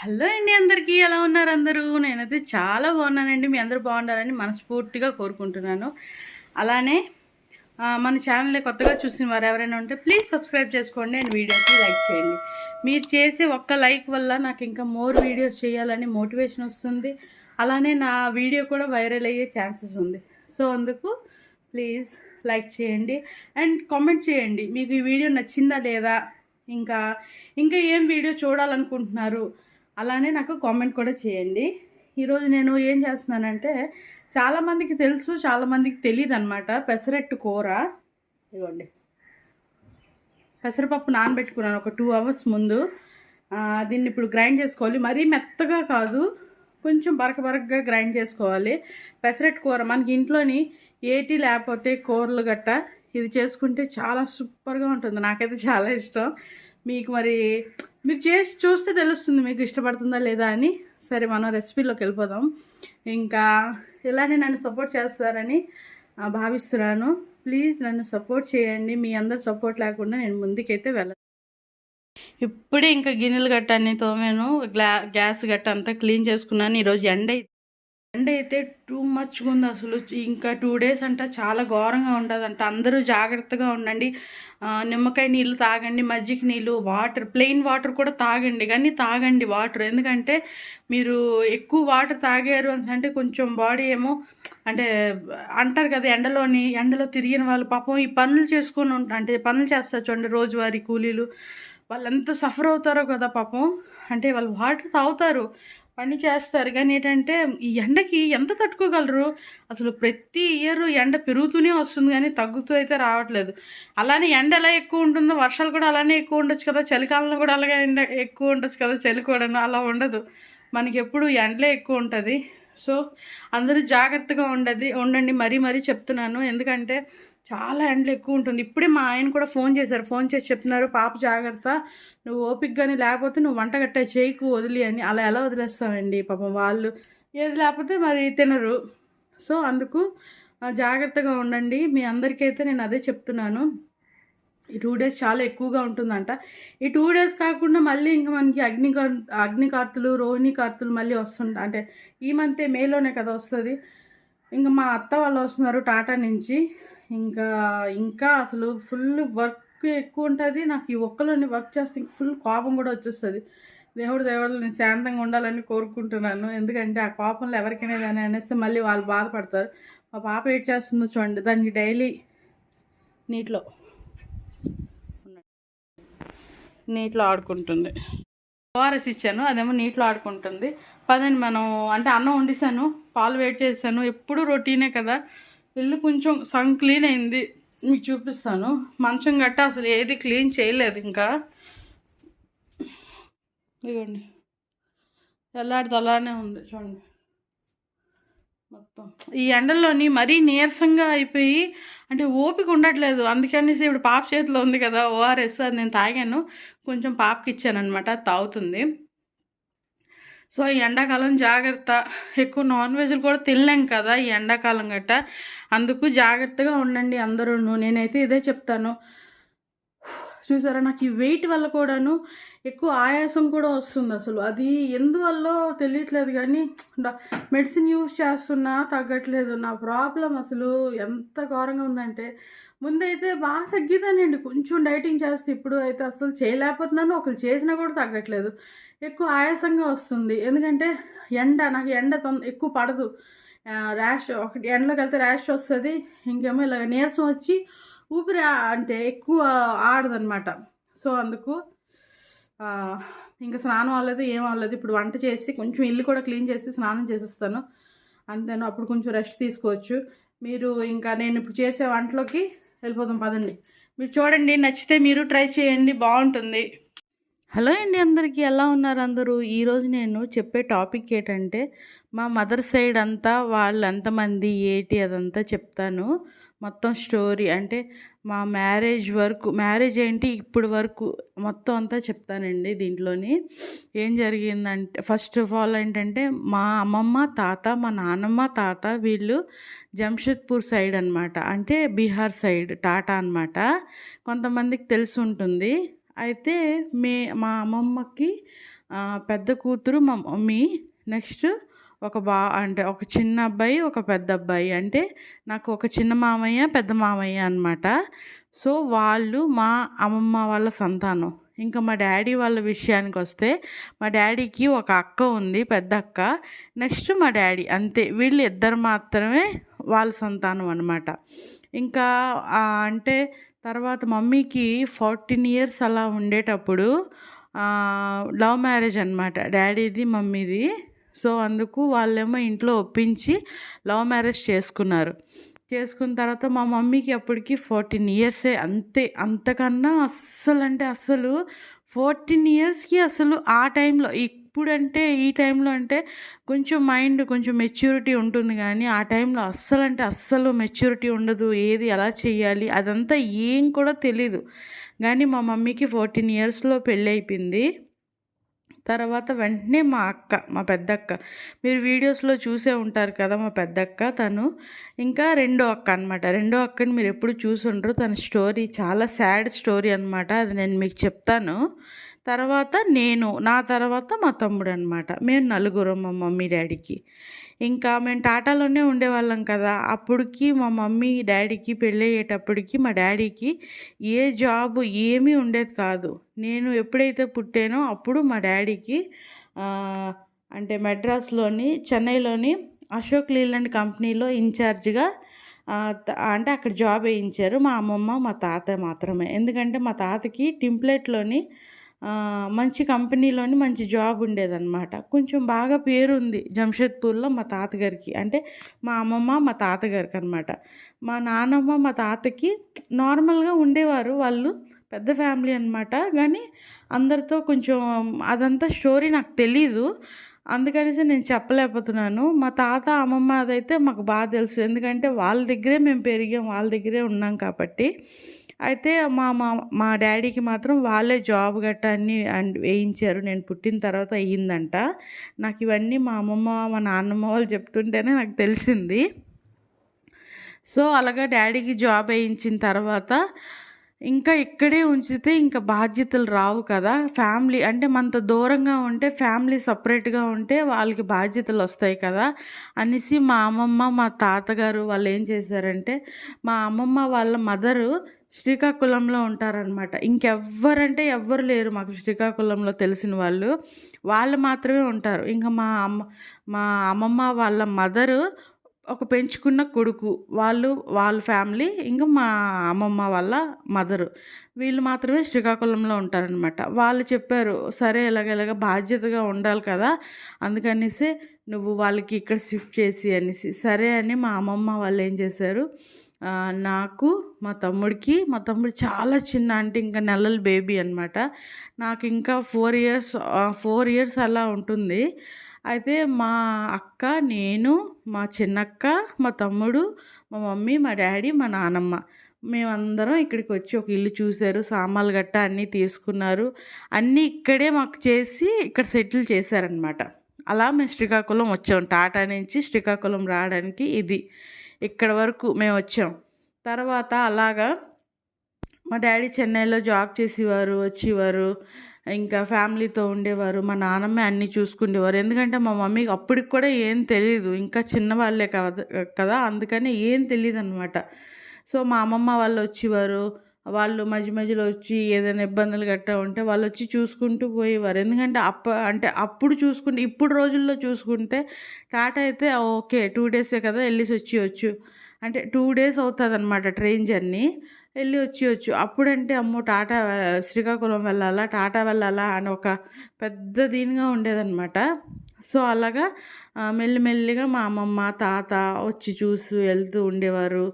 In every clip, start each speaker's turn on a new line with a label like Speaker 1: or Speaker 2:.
Speaker 1: Hello అండి అందరికీ ఎలా ఉన్నారు అందరూ? నేనైతే చాలా బాగున్నానండి. మీ అందరూ బాగుండాలని మనస్ఫూర్తిగా కోరుకుంటున్నాను. అలానే మన ఛానల్ని కొత్తగా చూసిన వారు ఎవరైనా ఉంటే ప్లీజ్ సబ్స్క్రైబ్ చేసుకోండి అండ్ వీడియోకి లైక్ చేయండి. మీరు చేసే ఒక్క లైక్ వల్ల నాకు ఇంకా మోర్ వీడియోస్ చేయాలని మోటివేషన్ వస్తుంది. అలానే నా వీడియో కూడా వైరల్ అయ్యే ఛాన్సెస్ ఉంది. సో అందుకు ప్లీజ్ లైక్ చేయండి అండ్ కామెంట్ చేయండి. మీకు ఈ వీడియో నచ్చిందా లేదా? ఇంకా ఇంకా ఏం వీడియో చూడాలనుకుంటున్నారు? అలానే నాకు కామెంట్ కూడా చేయండి. ఈరోజు నేను ఏం చేస్తున్నానంటే చాలామందికి తెలుసు చాలామందికి తెలియదు అనమాట పెసరట్టు కూర. ఇవ్వండి పెసరపప్పు నానబెట్టుకున్నాను ఒక టూ అవర్స్ ముందు. దీన్ని ఇప్పుడు గ్రైండ్ చేసుకోవాలి. మరీ మెత్తగా కాదు కొంచెం బరక బరకగా గ్రైండ్ చేసుకోవాలి. పెసరట్టు కూర మనకి ఇంట్లోని ఏటి లేకపోతే కూరలు గట్ట ఇది చేసుకుంటే చాలా సూపర్గా ఉంటుంది. నాకైతే చాలా ఇష్టం. మీకు మరి మీరు చేసి చూస్తే తెలుస్తుంది మీకు ఇష్టపడుతుందా లేదా అని. సరే మనం రెసిపీలోకి వెళ్ళిపోదాం. ఇంకా ఇలానే నన్ను సపోర్ట్ చేస్తారని భావిస్తున్నాను. ప్లీజ్ నన్ను సపోర్ట్ చేయండి. మీ అందరు సపోర్ట్ లేకుండా నేను ముందుకైతే వెళ్ళను ఇప్పుడే ఇంకా గిన్నెలు గట్ట అన్ని తోమాను. గ్లా గ్యాస్ గట్ట అంతా క్లీన్ చేసుకున్నాను. ఈరోజు ఎండ ఎండ అయితే టూ మచ్ ఉంది అసలు. ఇంకా టూ డేస్ అంట చాలా ఘోరంగా ఉండదంట. అందరూ జాగ్రత్తగా ఉండండి. నిమ్మకాయ నీళ్ళు తాగండి మజ్జిగ నీళ్ళు వాటర్ ప్లెయిన్ వాటర్ కూడా తాగండి. కానీ తాగండి వాటర్. ఎందుకంటే మీరు ఎక్కువ వాటర్ తాగారు అని అంటే కొంచెం బాడీ ఏమో అంటే అంటారు కదా ఎండలోని ఎండలో తిరిగిన వాళ్ళు పాపం ఈ పనులు చేసుకొని అంటే పనులు చేస్తారు చూడండి రోజువారీ కూలీలు. వాళ్ళు ఎంత సఫర్ అవుతారో కదా పాపం. అంటే వాళ్ళు వాటర్ తాగుతారు. పని చేస్తారు. కానీ ఏంటంటే ఈ ఎండకి ఎంత తట్టుకోగలరు? అసలు ప్రతి ఇయర్ ఎండ పెరుగుతూనే వస్తుంది కానీ తగ్గుతూ అయితే రావట్లేదు. అలానే ఎండ ఎలా ఎక్కువ ఉంటుందో వర్షాలు కూడా అలానే ఎక్కువ ఉండొచ్చు కదా. చలికాలంలో కూడా అలాగే ఎండ ఎక్కువ ఉండొచ్చు కదా. చలి కూడా అలా ఉండదు. మనకి ఎప్పుడు ఎండలే ఎక్కువ ఉంటుంది. సో అందరూ జాగ్రత్తగా ఉండదు ఉండండి. మరీ మరీ చెప్తున్నాను. ఎందుకంటే చాలా ఎండలు ఎక్కువ ఉంటుంది. ఇప్పుడే మా ఆయన కూడా ఫోన్ చేశారు. ఫోన్ చేసి చెప్తున్నారు పాప జాగ్రత్త నువ్వు ఓపికగాని లేకపోతే నువ్వు వంట గట్ట చేయకు వదిలి అని. అలా ఎలా వదిలేస్తామండి? పాపం వాళ్ళు ఏది లేకపోతే మరి తినరు. సో అందుకు జాగ్రత్తగా ఉండండి. మీ అందరికైతే నేను అదే చెప్తున్నాను. ఈ టూ డేస్ చాలా ఎక్కువగా ఉంటుందంట. ఈ టూ డేస్ కాకుండా మళ్ళీ ఇంకా మనకి అగ్నికా అగ్నికార్తులు రోహిణి కార్తులు మళ్ళీ వస్తుంటా అంటే ఈ మంతే మేలోనే కదా వస్తుంది. ఇంకా మా అత్త వాళ్ళు వస్తున్నారు టాటా నుంచి. ఇంకా ఇంకా అసలు ఫుల్ వర్క్ ఎక్కువ ఉంటుంది. నాకు ఈ ఒక్కలోని వర్క్ చేస్తే ఇంక ఫుల్ కోపం కూడా వచ్చేస్తుంది. దేవుడు దేవుడు నేను శాంతంగా ఉండాలని కోరుకుంటున్నాను. ఎందుకంటే ఆ కోపంలో ఎవరికైనా దాన్ని అనేస్తే మళ్ళీ వాళ్ళు బాధపడతారు. మా పాప ఏం చేస్తుందో చూడండి. దానికి డైలీ నీటిలో నీటిలో ఆడుకుంటుంది. ఓఆర్ఎస్ ఇచ్చాను. అదేమో నీటిలో ఆడుకుంటుంది. పదండి మనం అంటే అన్నం వండిసాను పాలు వేడి చేశాను. ఎప్పుడు రొటీనే కదా. ఇల్లు కొంచెం సంగ్ క్లీన్ అయింది. మీకు చూపిస్తాను. మంచం గట్ట అసలు ఏది క్లీన్ చేయలేదు ఇంకా. ఇదిగోండి. ఎల్లాడిది అలానే ఉంది చూడండి. మొత్తం. ఈ ఎండల్లోని మరీ నీరసంగా అయిపోయి అంటే ఓపిక ఉండట్లేదు. అందుకనేసి ఇప్పుడు పాప చేతిలో ఉంది కదా ఓఆర్ఎస్ అది నేను తాగాను. కొంచెం పాపకి ఇచ్చాను అనమాట తాగుతుంది. సో ఈ ఎండాకాలం జాగ్రత్త. ఎక్కువ నాన్ వెజ్లు కూడా తినలేం కదా ఈ ఎండాకాలం గట్ట. అందుకు జాగ్రత్తగా ఉండండి అందరూ నేనైతే ఇదే చెప్తాను. చూసారా నాకు ఈ వెయిట్ వల్ల కూడాను ఎక్కువ ఆయాసం కూడా వస్తుంది అసలు. అది ఎందువల్ల తెలియట్లేదు కానీ మెడిసిన్ యూస్ చేస్తున్నా తగ్గట్లేదు. నా ప్రాబ్లం అసలు ఎంత ఘోరంగా ఉందంటే ముందైతే బాగా తగ్గిదానండి. కొంచెం డైటింగ్ చేస్తే ఇప్పుడు అయితే అసలు చేయలేకపోతున్నాను. ఒకరు చేసినా కూడా తగ్గట్లేదు. ఎక్కువ ఆయాసంగా వస్తుంది. ఎందుకంటే ఎండ నాకు ఎండ ఎక్కువ పడదు. ర్యాష్ ఒకటి ఎండలోకి వెళ్తే ర్యాష్ వస్తుంది. ఇంకేమో ఇలా నీరసం వచ్చి ఊపిరి అంటే ఎక్కువ ఆడదనమాట. సో అందుకు ఇంకా స్నానం అవ్వలేదు ఏం అవ్వలేదు. ఇప్పుడు వంట చేసి కొంచెం ఇల్లు కూడా క్లీన్ చేసి స్నానం చేసేస్తాను. అంతేను? అప్పుడు కొంచెం రెస్ట్ తీసుకోవచ్చు. మీరు ఇంకా నేను ఇప్పుడు చేసే వంటలోకి వెళ్ళిపోదాం పదండి. మీరు చూడండి నచ్చితే మీరు ట్రై చేయండి బాగుంటుంది. హలో అండి అందరికీ ఎలా ఉన్నారు అందరూ? ఈరోజు నేను చెప్పే టాపిక్ ఏంటంటే మా మదర్ సైడ్ అంతా వాళ్ళు ఎంతమంది ఏటి అదంతా చెప్తాను. మొత్తం స్టోరీ అంటే మా మ్యారేజ్ వరకు మ్యారేజ్ ఏంటి ఇప్పుడు వరకు మొత్తం అంతా చెప్తానండి దీంట్లోని. ఏం జరిగిందంటే ఫస్ట్ ఆఫ్ ఆల్ ఏంటంటే మా అమ్మమ్మ తాత మా నాన్నమ్మ తాత వీళ్ళు జంషెద్పూర్ సైడ్ అనమాట అంటే బీహార్ సైడ్ టాటా అనమాట కొంతమందికి తెలిసి ఉంటుంది. అయితే మే మా అమ్మమ్మకి పెద్ద కూతురు మా మమ్మీ నెక్స్ట్ ఒక బా అంటే ఒక చిన్న అబ్బాయి ఒక పెద్ద అబ్బాయి. అంటే నాకు ఒక చిన్న మామయ్య పెద్ద మామయ్య అనమాట సో వాళ్ళు మా అమ్మమ్మ వాళ్ళ సంతానం. ఇంకా మా డాడీ వాళ్ళ విషయానికి వస్తే మా డాడీకి ఒక అక్క ఉంది పెద్ద అక్క. నెక్స్ట్ మా డాడీ అంతే. వీళ్ళు ఇద్దరు మాత్రమే వాళ్ళ సంతానం అనమాట ఇంకా అంటే తర్వాత మమ్మీకి ఫార్టీన్ ఇయర్స్ అలా ఉండేటప్పుడు లవ్ మ్యారేజ్ అనమాట డాడీది మమ్మీది. సో అందుకు వాళ్ళేమో ఇంట్లో ఒప్పించి లవ్ మ్యారేజ్ చేసుకున్నారు. చేసుకున్న తర్వాత మా మమ్మీకి అప్పటికి ఫోర్టీన్ ఇయర్సే అంతే. అంతకన్నా అస్సలు అంటే అస్సలు ఫోర్టీన్ ఇయర్స్కి అసలు ఆ టైంలో ఇప్పుడంటే ఈ టైంలో అంటే కొంచెం మైండ్ కొంచెం మెచ్యూరిటీ ఉంటుంది కానీ ఆ టైంలో అస్సలు అంటే అస్సలు మెచ్యూరిటీ ఉండదు. ఏది ఎలా చేయాలి అదంతా ఏం కూడా తెలీదు. కానీ మా మమ్మీకి ఫోర్టీన్ ఇయర్స్లో పెళ్ళి అయిపోయింది తర్వాత వెంటనే మా అక్క మా పెద్దక్క. మీరు వీడియోస్లో చూసే ఉంటారు కదా మా పెద్దక్క తను. ఇంకా రెండో అక్క అనమాట రెండో అక్కని మీరు ఎప్పుడు చూసుండ్రు. తన స్టోరీ చాలా సాడ్ స్టోరీ అనమాట అది నేను మీకు చెప్తాను. తర్వాత నేను నా తర్వాత మా తమ్ముడు అనమాట మేము నలుగురం మా మమ్మీ డాడీకి. ఇంకా మేము టాటాలోనే ఉండేవాళ్ళం కదా అప్పటికి మా మమ్మీ డాడీకి పెళ్ళి అయ్యేటప్పటికి మా డాడీకి ఏ జాబ్ ఏమీ ఉండేది కాదు. నేను ఎప్పుడైతే పుట్టానో అప్పుడు మా డాడీకి అంటే మెడ్రాస్లోని చెన్నైలోని అశోక్ లీలాండ్ కంపెనీలో ఇన్ఛార్జ్గా అంటే అక్కడ జాబ్ వేయించారు మా అమ్మమ్మ మా తాత మాత్రమే. ఎందుకంటే మా తాతకి టింప్లెట్లోని మంచి కంపెనీలోని మంచి జాబ్ ఉండేదన్నమాట. కొంచెం బాగా పేరుంది జంషెద్పూర్లో మా తాతగారికి. అంటే మా అమ్మమ్మ మా తాతగారికి అనమాట మా నానమ్మ మా తాతకి నార్మల్గా ఉండేవారు వాళ్ళు పెద్ద ఫ్యామిలీ అనమాట కానీ అందరితో కొంచెం అదంతా స్టోరీ నాకు తెలీదు. అందుకనేసి నేను చెప్పలేకపోతున్నాను. మా తాత అమ్మమ్మ అదైతే మాకు బాగా తెలుసు. ఎందుకంటే వాళ్ళ దగ్గరే మేము పెరిగాం వాళ్ళ దగ్గరే ఉన్నాం కాబట్టి. అయితే మా మా మా డాడీకి మాత్రం వాళ్ళే జాబ్ గట్ట అన్నీ అండ్ వేయించారు. నేను పుట్టిన తర్వాత అయ్యిందంట. నాకు ఇవన్నీ మా అమ్మమ్మ మా నాన్నమ్మ వాళ్ళు చెప్తుంటేనే నాకు తెలిసింది. సో అలాగా డాడీకి జాబ్ వేయించిన తర్వాత ఇంకా ఇక్కడే ఉంచితే ఇంకా బాధ్యతలు రావు కదా. ఫ్యామిలీ అంటే మనతో దూరంగా ఉంటే ఫ్యామిలీ సపరేట్గా ఉంటే వాళ్ళకి బాధ్యతలు వస్తాయి కదా. అనేసి మా అమ్మమ్మ మా తాతగారు వాళ్ళు ఏం చేశారంటే మా అమ్మమ్మ వాళ్ళ మదరు శ్రీకాకుళంలో ఉంటారనమాట ఇంకెవ్వరంటే ఎవ్వరు లేరు మాకు శ్రీకాకుళంలో తెలిసిన వాళ్ళు. వాళ్ళు మాత్రమే ఉంటారు. ఇంకా మా అమ్మ మా అమ్మమ్మ వాళ్ళ మదరు ఒక పెంచుకున్న కొడుకు. వాళ్ళు వాళ్ళ ఫ్యామిలీ ఇంకా మా అమ్మమ్మ వాళ్ళ మదరు. వీళ్ళు మాత్రమే శ్రీకాకుళంలో ఉంటారనమాట వాళ్ళు చెప్పారు సరే ఎలాగెలాగ బాధ్యతగా ఉండాలి కదా అందుకనేసి నువ్వు వాళ్ళకి ఇక్కడ షిఫ్ట్ చేసి అనేసి. సరే అని మా అమ్మమ్మ వాళ్ళు ఏం చేశారు నాకు మా తమ్ముడికి మా తమ్ముడు చాలా చిన్న అంటే ఇంకా నెలల బేబీ అనమాట నాకు ఇంకా ఫోర్ ఇయర్స్ ఫోర్ ఇయర్స్ అలా ఉంటుంది. అయితే మా అక్క నేను మా చిన్నక్క మా తమ్ముడు మా మమ్మీ మా డాడీ మా నానమ్మ. మేమందరం ఇక్కడికి వచ్చి ఒక ఇల్లు చూశారు సామాన్లు గట్ట అన్నీ తీసుకున్నారు. అన్నీ ఇక్కడే మాకు చేసి ఇక్కడ సెటిల్ చేశారనమాట అలా మేము శ్రీకాకుళం వచ్చాం. టాటా నుంచి శ్రీకాకుళం రావడానికి ఇది. ఇక్కడ వరకు మేము వచ్చాం. తర్వాత అలాగా మా డాడీ చెన్నైలో జాబ్ చేసేవారు వచ్చేవారు ఇంకా ఫ్యామిలీతో ఉండేవారు మా నాన్నమ్మ అన్నీ చూసుకునేవారు ఎందుకంటే మా మమ్మీకి అప్పటికి కూడా ఏం తెలియదు ఇంకా చిన్నవాళ్ళే కదా కదా అందుకని ఏం తెలియదు అనమాట సో మా అమ్మమ్మ వాళ్ళు వచ్చేవారు వాళ్ళు మధ్య మధ్యలో వచ్చి ఏదైనా ఇబ్బందులు గట్టా ఉంటే వాళ్ళు వచ్చి చూసుకుంటూ పోయేవారు. ఎందుకంటే అప్ప అంటే అప్పుడు చూసుకుంటే ఇప్పుడు రోజుల్లో చూసుకుంటే టాటా అయితే ఓకే టూ డేసే కదా వెళ్ళేసి వచ్చేయచ్చు. అంటే టూ డేస్ అవుతుంది అనమాట ట్రైన్ జర్నీ. వెళ్ళి వచ్చేయచ్చు. అప్పుడంటే అమ్మో టాటా శ్రీకాకుళం వెళ్ళాలా టాటా వెళ్ళాలా అని ఒక పెద్ద దీనిగా ఉండేదన్నమాట. సో అలాగా మెల్లిమెల్లిగా మా అమ్మమ్మ తాత వచ్చి చూసి వెళ్తూ ఉండేవారు.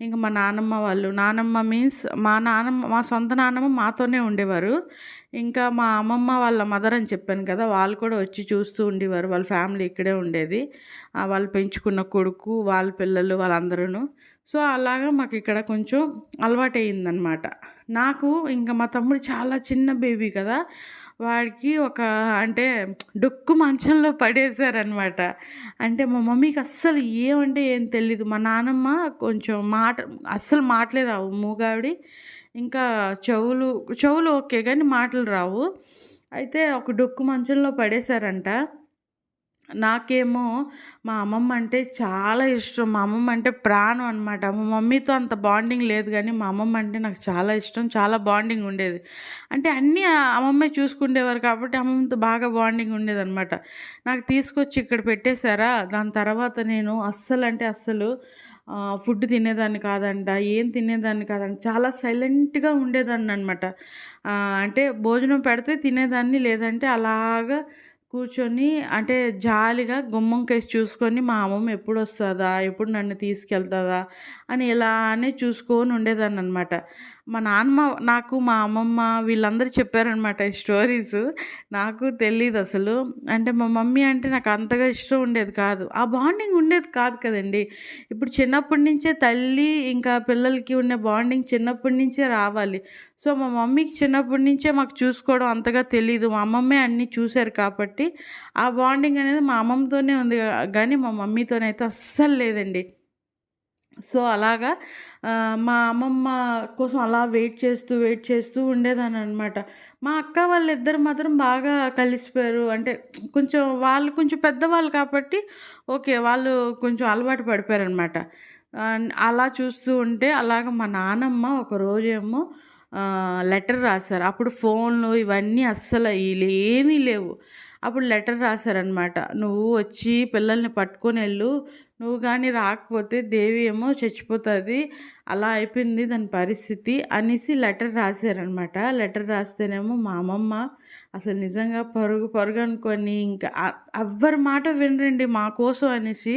Speaker 1: ఇంకా మా నానమ్మ వాళ్ళు నానమ్మ మీన్స్ మా నానమ్మ మా సొంత నానమ్మ మాతోనే ఉండేవారు. ఇంకా మా అమ్మమ్మ వాళ్ళ మదర్ అని చెప్పాను కదా వాళ్ళు కూడా వచ్చి చూస్తూ ఉండేవారు. వాళ్ళ ఫ్యామిలీ ఇక్కడే ఉండేది. వాళ్ళు పెంచుకున్న కొడుకు వాళ్ళ పిల్లలు వాళ్ళందరూ సో అలాగా మాకు ఇక్కడ కొంచెం అలవాటైందనమాట నాకు ఇంకా మా తమ్ముడు చాలా చిన్న బేబీ కదా వాడికి ఒక అంటే డొక్కు మంచంలో పడేశారనమాట అంటే మా మమ్మీకి అస్సలు ఏమంటే ఏం తెలీదు. మా నానమ్మ కొంచెం మాట అస్సలు మాటలే రావు. మూగావిడి ఇంకా చెవులు చెవులు ఓకే కానీ మాటలు రావు. అయితే ఒక డొక్కు మంచంలో పడేశారంట. నాకేమో మా అమ్మమ్మ అంటే చాలా ఇష్టం. మా అమ్మమ్మ అంటే ప్రాణం అనమాట మా మమ్మీతో అంత బాండింగ్ లేదు కానీ మా అమ్మమ్మ అంటే నాకు చాలా ఇష్టం. చాలా బాండింగ్ ఉండేది. అంటే అన్నీ అమ్మమ్మే చూసుకుండేవారు కాబట్టి అమ్మమ్మతో బాగా బాండింగ్ ఉండేది అనమాట నాకు తీసుకొచ్చి ఇక్కడ పెట్టేశారా? దాని తర్వాత నేను అస్సలు అంటే అస్సలు ఫుడ్ తినేదాన్ని కాదంట ఏం తినేదాన్ని కాదంట చాలా సైలెంట్గా ఉండేదాన్ని అనమాట అంటే భోజనం పెడితే తినేదాన్ని లేదంటే అలాగా కూర్చొని అంటే జాలిగా గుమ్మం కేసి చూసుకొని మా అమ్మమ్మ ఎప్పుడు వస్తుందా ఎప్పుడు నన్ను తీసుకెళ్తుందా? అని ఇలానే చూసుకొని ఉండేదాన్ని అనమాట మా నాన్నమ్మ నాకు మా అమ్మమ్మ వీళ్ళందరూ చెప్పారనమాట ఈ స్టోరీస్. నాకు తెలియదు అసలు. అంటే మా మమ్మీ అంటే నాకు అంతగా ఇష్టం ఉండేది కాదు. ఆ బాండింగ్ ఉండేది కాదు కదండి. ఇప్పుడు చిన్నప్పటి నుంచే తల్లి ఇంకా పిల్లలకి ఉండే బాండింగ్ చిన్నప్పటి నుంచే రావాలి. సో మా మమ్మీకి చిన్నప్పటి నుంచే మాకు చూసుకోవడం అంతగా తెలియదు మా అమ్మమ్మే అన్నీ చూశారు కాబట్టి ఆ బాండింగ్ అనేది మా అమ్మమ్మతోనే ఉంది. కానీ మా మమ్మీతోనైతే అస్సలు లేదండి. సో అలాగా మా అమ్మమ్మ కోసం అలా వెయిట్ చేస్తూ వెయిట్ చేస్తూ ఉండేదాన్ని అనమాట మా అక్క వాళ్ళిద్దరు మాత్రం బాగా కలిసిపోయారు. అంటే కొంచెం వాళ్ళు కొంచెం పెద్దవాళ్ళు కాబట్టి ఓకే వాళ్ళు కొంచెం అలవాటు పడిపోయారనమాట. అలా చూస్తూ ఉంటే అలాగ మా నానమ్మ ఒక రోజేమో లెటర్ రాశారు. అప్పుడు ఫోన్లు ఇవన్నీ అస్సలు ఏమీ లేవు. అప్పుడు లెటర్ రాశారనమాట. నువ్వు వచ్చి పిల్లల్ని పట్టుకొని వెళ్ళు నువ్వు కానీ రాకపోతే దేవి ఏమో చచ్చిపోతుంది. అలా అయిపోయింది దాని పరిస్థితి అనేసి లెటర్ రాశారనమాట లెటర్ రాస్తేనేమో మా అమ్మమ్మ అసలు నిజంగా పరుగు పరుగు అనుకొని ఇంకా ఎవ్వరి మాట వినరండి మా కోసం అనేసి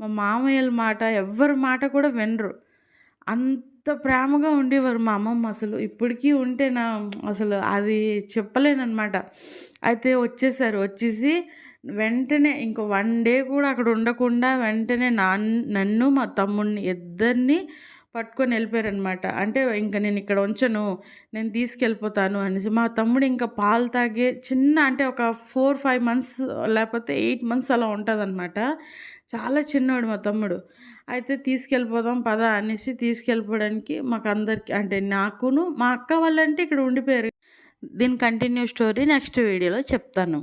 Speaker 1: మా మామయ్యల మాట ఎవ్వరి మాట కూడా వినరు. అంత ప్రేమగా ఉండేవారు మా అమ్మమ్మ అసలు. ఇప్పటికీ ఉంటే నా అసలు అది చెప్పలేనమాట అయితే వచ్చేసారు. వచ్చేసి వెంటనే ఇంకో వన్ డే కూడా అక్కడ ఉండకుండా వెంటనే నాన్ నన్ను మా తమ్ముడిని ఇద్దరిని పట్టుకొని వెళ్ళిపోయారనమాట అంటే ఇంకా నేను ఇక్కడ ఉంచను నేను తీసుకెళ్ళిపోతాను అనేసి. మా తమ్ముడు ఇంకా పాలు తాగే చిన్న అంటే ఒక ఫోర్ ఫైవ్ మంత్స్ లేకపోతే ఎయిట్ మంత్స్ అలా ఉంటుందన్నమాట. చాలా చిన్నవాడు మా తమ్ముడు. అయితే తీసుకెళ్ళిపోదాం పద అనేసి తీసుకెళ్ళిపోవడానికి మాకు అందరికి అంటే నాకును మా అక్క వాళ్ళంటే ఇక్కడ ఉండిపోయారు. దీని కంటిన్యూ స్టోరీ నెక్స్ట్ వీడియోలో చెప్తాను.